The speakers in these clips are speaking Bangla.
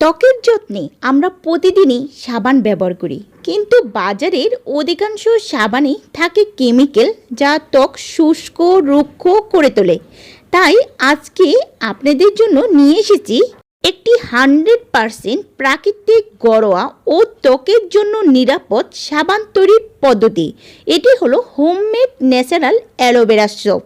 ত্বকের যত্নে আমরা প্রতিদিনই সাবান ব্যবহার করি। কিন্তু বাজারের অধিকাংশ সাবানই থাকে কেমিক্যাল যা ত্বক শুষ্ক, রুক্ষ করে তোলে। তাই আজকে আপনাদের জন্য নিয়ে এসেছি একটি হান্ড্রেড পারসেন্ট প্রাকৃতিক ঘরোয়া ও ত্বকের জন্য নিরাপদ সাবান তৈরির পদ্ধতি। এটি হলো homemade natural aloe vera soap.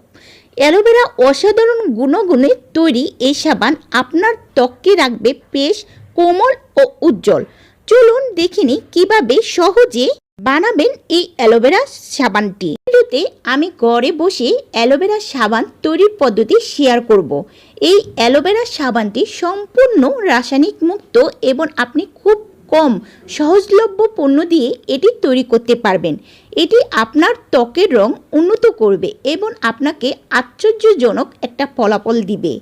Aloe vera অসাধারণ গুণগুণে তৈরি এই সাবান আপনার ত্বককে রাখবে বেশ কোমল ও উজ্জ্বল। চলুন দেখিনি কীভাবে সহজে বানাবেন এই অ্যালোভেরা সাবানটি। ভিডিওতে আমি ঘরে বসে অ্যালোভেরা সাবান তৈরির পদ্ধতি শেয়ার করব। এই অ্যালোভেরা সাবানটি সম্পূর্ণ রাসায়নিক মুক্ত এবং আপনি খুব কম সহজলভ্য পণ্য দিয়ে এটি তৈরি করতে পারবেন। এটি আপনার ত্বকের রং উন্নত করবে এবং আপনাকে আশ্চর্যজনক একটা ফলাফল দিবে।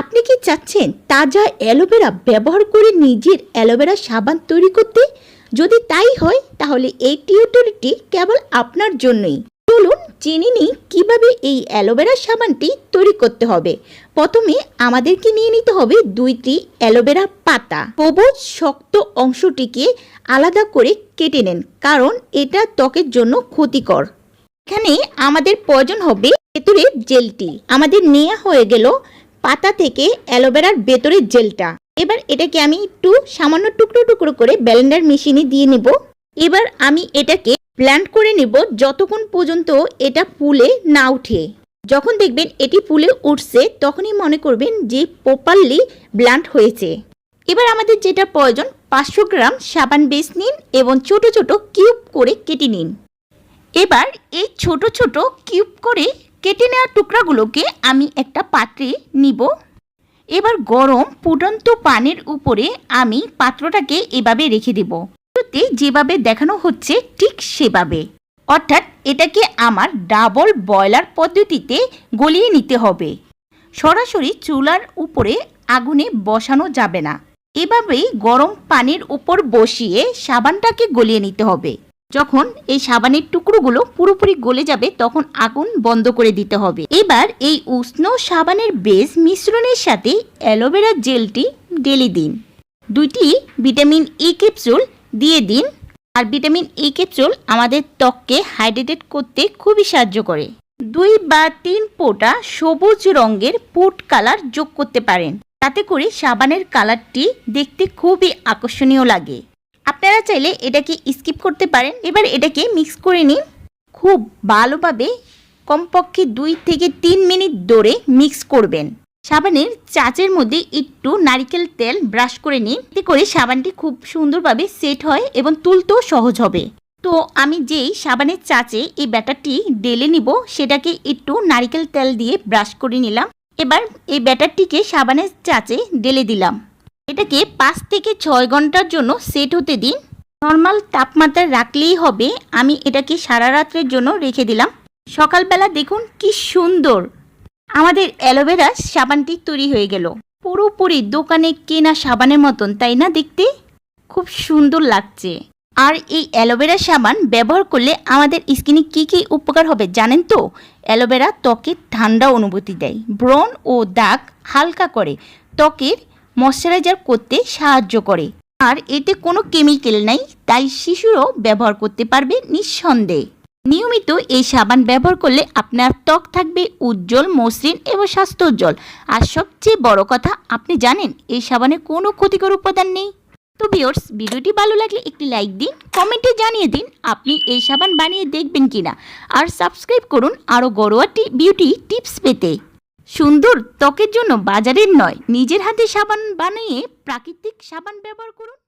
আপনি কি চাচ্ছেন তাজা অ্যালোভেরা ব্যবহার করে নিজের অ্যালোভেরা সাবান তৈরি করতে? যদি তাই হয়, তাহলে এই টিউটোরিয়ালটি কেবল আপনার জন্যই। চলুন জেনে নিই কীভাবে এই অ্যালোভেরা সাবানটি তৈরি করতে হবে। প্রথমে আমাদেরকে নিয়ে নিতে হবে দুইটি অ্যালোভেরা পাতা। সবুজ, শক্ত অংশটিকে আলাদা করে কেটে নেন, কারণ এটা ত্বকের জন্য ক্ষতিকর। এখানে আমাদের প্রয়োজন হবে ভেতরের জেলটি। আমাদের নেওয়া হয়ে গেল পাতা থেকে অ্যালোভেরার ভেতরের জেলটা। এবার এটাকে আমি একটু সামান্য টুকরো টুকরো করে ব্যালেন্ডার মেশিনে দিয়ে নেব। এবার আমি এটাকে ব্ল্যান্ড করে নেব যতক্ষণ পর্যন্ত এটা ফুলে না উঠে যখন দেখবেন এটি ফুলে উঠছে, তখনই মনে করবেন যে প্রপারলি ব্ল্যান্ড হয়েছে। এবার আমাদের যেটা প্রয়োজন, পাঁচশো গ্রাম সাবান বেস নিন এবং ছোট ছোট কিউব করে কেটে নিন। এবার এই ছোট ছোট কিউব করে কেটে নেওয়া টুকরাগুলোকে আমি একটা পাত্রে নিব। এবার গরম ফুটন্ত পানির উপরে আমি পাত্রটাকে এভাবে রেখে দেব। ভিডিওতে যেভাবে দেখানো হচ্ছে ঠিক সেভাবে। অর্থাৎ এটাকে আমার ডাবল বয়লার পদ্ধতিতে গলিয়ে নিতে হবে। সরাসরি চুলার উপরে আগুনে বসানো যাবে না। এভাবেই গরম পানির উপর বসিয়ে সাবানটাকে গলিয়ে নিতে হবে। যখন এই সাবানের টুকরোগুলো পুরোপুরি গলে যাবে, তখন আগুন বন্ধ করে দিতে হবে। এবার এই উষ্ণ সাবানের বেস মিশ্রণের সাথে অ্যালোভেরা জেলটি ডেলি দিন। দুইটি ভিটামিন ই ক্যাপসুল দিয়ে দিন। আর ভিটামিন ই ক্যাপসুল আমাদের ত্বককে হাইড্রেটেড করতে খুবই সাহায্য করে। দুই বা তিন পোটা সবুজ রঙের পুট কালার যোগ করতে পারেন। তাতে করে সাবানের কালারটি দেখতে খুবই আকর্ষণীয় লাগে। আপনারা চাইলে এটাকে স্কিপ করতে পারেন। এবার এটাকে মিক্স করে নিন। খুব ভালোভাবে কমপক্ষে দুই থেকে তিন মিনিট ধরে মিক্স করবেন। সাবানের চাচের মধ্যে একটু নারিকেল তেল ব্রাশ করে নিন। এতে করে সাবানটি খুব সুন্দরভাবে সেট হয় এবং তুলতেও সহজ হবে। তো আমি যেই সাবানের চাচে এই ব্যাটারটি ডেলে নিব, সেটাকে একটু নারিকেল তেল দিয়ে ব্রাশ করে নিলাম। এবার এই ব্যাটারটিকে সাবানের চাচে ডেলে দিলাম। এটাকে পাঁচ থেকে ছয় ঘণ্টার জন্য সেট হতে দিন। নর্মাল তাপমাত্রায় রাখলেই হবে। আমি এটাকে সারা রাত্রের জন্য রেখে দিলাম। সকালবেলা দেখুন কি সুন্দর। আমাদের অ্যালোভেরা সাবানটি তৈরি হয়ে গেল। পুরোপুরি দোকানে কেনা সাবানের মতন, তাই না দেখতে? খুব সুন্দর লাগছে। আর এই অ্যালোভেরা সাবান ব্যবহার করলে আমাদের স্কিনে কী কী উপকার হবে জানেন তো? অ্যালোভেরা ত্বকে ঠান্ডা অনুভূতি দেয়। ব্রণ ও দাগ হালকা করে। ত্বকের ময়শ্চারাইজার করতে সাহায্য করে। আর এতে কোনো কেমিক্যাল নাই, তাই শিশুরও ব্যবহার করতে পারবে নিঃসন্দেহে। নিয়মিত এই সাবান ব্যবহার করলে আপনার ত্বক থাকবে উজ্জ্বল, মসৃণ এবং স্বাস্থ্য উজ্জ্বল আর সবচেয়ে বড় কথা, আপনি জানেন, এই সাবানে কোনো ক্ষতিকর উপাদান নেই। তো ভিওর্স ভিডিওটি ভালো লাগলে একটি লাইক দিন, কমেন্টে জানিয়ে দিন আপনি এই সাবান বানিয়ে দেখবেন কিনা। আর সাবস্ক্রাইব করুন আরও ঘরোয়া বিউটি টিপস পেতে। সুন্দর ত্বকের জন্য বাজারের নয় নিজের হাতে সাবান বানিয়ে প্রাকৃতিক সাবান ব্যবহার করুন।